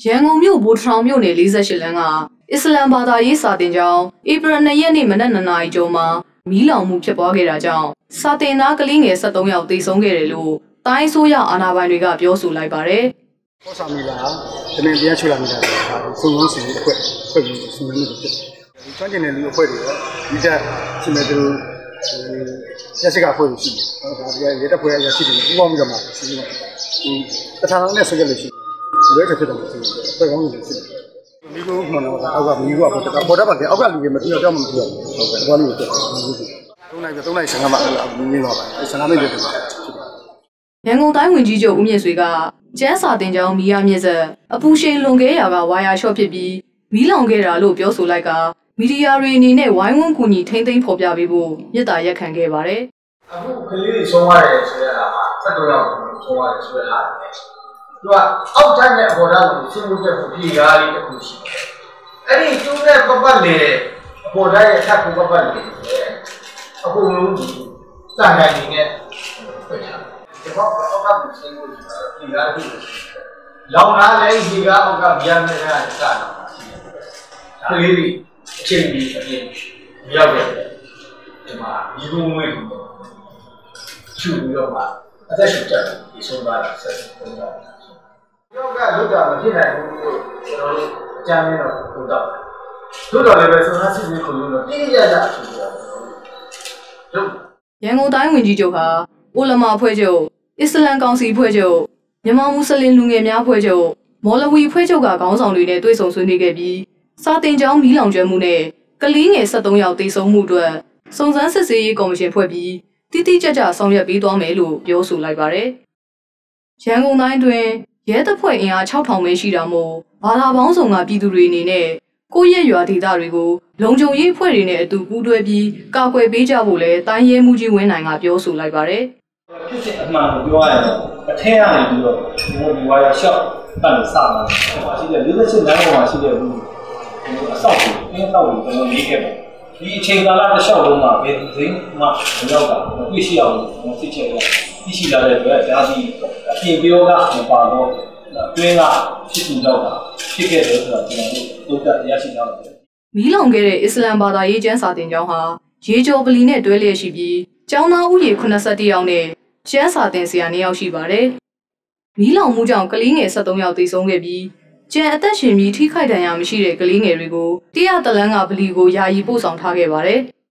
ရန်ကုန်မြို့ဗိုလ်ထောင်မြို့နယ်48လမ်းကအစ္စလမ်ဘာသာရေးစာတင်ကျောင်းဧပြီ2ရက်နေ့မနက်2နာရီကျော်မှာမီးလောင်မှုဖြစ်ပွားခဲ့တာကြောင့်စာတင်သားကလေးငယ်73ယောက်သေဆုံးခဲ့တယ်လို့တိုင်းဆိုးရအာဏာပိုင်တွေကပြောဆိုလိုက်ပါတယ်။ပေါ်ဆောင်မိလာတမင်တရားချွလာမိတာဒါစုံလုံးစီအဖွဲ့ဖွဲ့ပြီးစုံလုံးနေဖြစ်တယ်ဒီကျွမ်းကျင်တဲ့လူအဖွဲ့တွေရောဒီတက်ရှင်မဲ့သူရက်စကအဖွဲ့တွေရှိတယ်ဟုတ်ဒါဒီရဲတပ်ဖွဲ့အရာရှိတွေပူးပေါင်းပြီးတော့မှစီစဉ်မှာဒီတထားလုံးနဲ့ဆွေးကြလို့ရှိတယ် လွဲဖြစ်တယ်လို့ဆိုတယ်ဖွဲ့ကောင်းလို့ရှိတယ်မိကုမှန်တော့အောက်ကမိကုကပေါ်တော့ပေါ်တော့ပါကအောက်ကလူတွေမပြောတော့မှမပြောဘူးဟုတ်ကဲ့ဘာလို့လဲဆိုတော့သုံးနိုင်ပြသုံးနိုင်ဆံကမှနေပါပါဆံကမိတယ်ဖြစ်တယ်ရန်ကုန်တိုင်းဝင်ကြီးချုပ်ဦးမြင့်ဆွေကကျန်းစာတင်ကြောင်းမီးရမြင့်ဆက်အပူရှိန်လွန်ခဲ့ရာကဝါယာရှော့ဖြစ်ပြီးမီးလောင်ခဲ့တာလို့ပြောဆိုလိုက်ကမီဒီယာတွေအနေနဲ့ဝိုင်းဝန်းကူညီထိမ့်သိမ်းဖော်ပြပေးဖို့မြစ်တာရက်ခံခဲ့ပါတယ်အခုကလေးတွေဆုံးသွားတယ်ဆိုရတာမှာစက်တော်ရောက်ဆုံးသွားတယ်ဆိုရတာလေ သူကအောက်တိုင်းနဲ့အပေါ်တိုင်းကိုရှင်းဖို့တဲ့ပြေကားလေးတစ်ခုရှိတယ်အဲ့ဒီကျုံးတဲ့ပပတ်လေအပေါ်တိုင်းရဲ့ထပ်ကိုပပတ်လေအခုလုံးဒီတန်တိုင်းနေနဲ့ပြချာဒီဘောက်အောက်ကကိုရှင်းဖို့ပြေကားတစ်ခုလောင်လာလဲဒီကားအောက်ကဗျာနဲ့ကစတာရှိတယ်ကလေးတွေအချိန်ကြီးအပြင်ရောက်တယ်ဒီမှာဒီကုန်းဝေးကိုချူပြီးတော့မှအသက်ရှူတက်ဒီဆုံးသွားတာဆက်ဆုံးသွားတာ ယောဂလုတာမဖြစ်နိုင်ဘူးလို့ကျွန်တော်တို့အကြမ်းနဲ့တော့ပြောတော့တို့တော်လည်းပဲဆုံးသားစစ်စစ်ခုလို့တော့တိကျကျအဖြေပြောတော့ရန်ကုန်တိုင်းဝင်ကြီးချုပ်ဟာအိုလမာဖွဲ့ချုပ်အစ္စလမ်ကောင်စီဖွဲ့ချုပ်မြန်မာမွတ်စလင်လူငယ်များဖွဲ့ချုပ်မော်လဝီဖွဲ့ချုပ်ကခေါင်းဆောင်တွေနဲ့တွေ့ဆုံဆွေးနွေးခဲ့ပြီးစာတင်ကျောင်းမီးလောင်ကျွမ်းမှုနဲ့ကလေးငယ်73ယောက်သေဆုံးမှုအတွက်စုံစမ်းစစ်ဆေးရေးကော်မရှင်ဖွဲ့ပြီးတိတိကျကျဆောင်ရွက်ပေးသွားမယ်လို့ပြောဆိုလိုက်ပါတယ်။ရန်ကုန်တိုင်းတွင် ရဲတပ်ဖွဲ့အင်အား6000ပဲရှိတာမို့ဘာသာပေါင်းစုံကပြည်သူတွေအနေနဲ့ကိုယ့်ရဲ့ရွာဒေသတွေကိုလုံခြုံရေးအဖွဲ့တွေနဲ့အတူပူးတွဲပြီးကာကွယ်ပေးကြဖို့လဲတိုင်းရဲမှုကြီးဝင်းနိုင်ကပြောဆိုလိုက်ပါတယ်။ဖြစ်စဉ်အမှန်ကိုပြောရရင်အထင်းရနေပြီးတော့ဒီဒီဝါရရှော့ကနေစလာတယ်။ရှိတဲ့48လမ်းပေါ်မှာရှိတဲ့ဘူးအဆောက်အဦအင်းဆောက်ကိုကျွန်တော်ရေးခဲ့တယ်။ဒီအချိန်ကာလတစ်လျှောက်လုံးမှာဘယ်သိမ်းမှမရောက်တာတွေ့ရှိအောင်ကျွန်တော်သိချင်တယ်။သိရှိလာတဲ့အတွက်ဒါဒီ အပြင်ပြောကမပါတော့တွင်းကဖြစ်သူရောက်တာဖြစ်ခဲ့တယ်ဆိုတော့ကျွန်တော်တို့တုတ်တက်ရရှိကြတယ်မီးလောင်ခဲ့တဲ့အစ္စလမ်ဘာသာရေးကျမ်းစာသင်ကျောင်းဟာရေကျော်ပလီနဲ့တွဲလျက်ရှိပြီးကျောင်းသားဦးရေ81ယောက်နဲ့ကျမ်းစာသင်ဆရာ2ယောက်ရှိပါတယ်။မီးလောင်မှုကြောင့်ကလေးငယ်73ယောက်သေဆုံးခဲ့ပြီးကျန်အသက်ရှင်ပြီးထိခိုက်ဒဏ်ရာမရှိတဲ့ကလေးငယ်တွေကိုတရားတလန်းကဗလီကိုယာယီပို့ဆောင်ထားခဲ့ပါတယ်။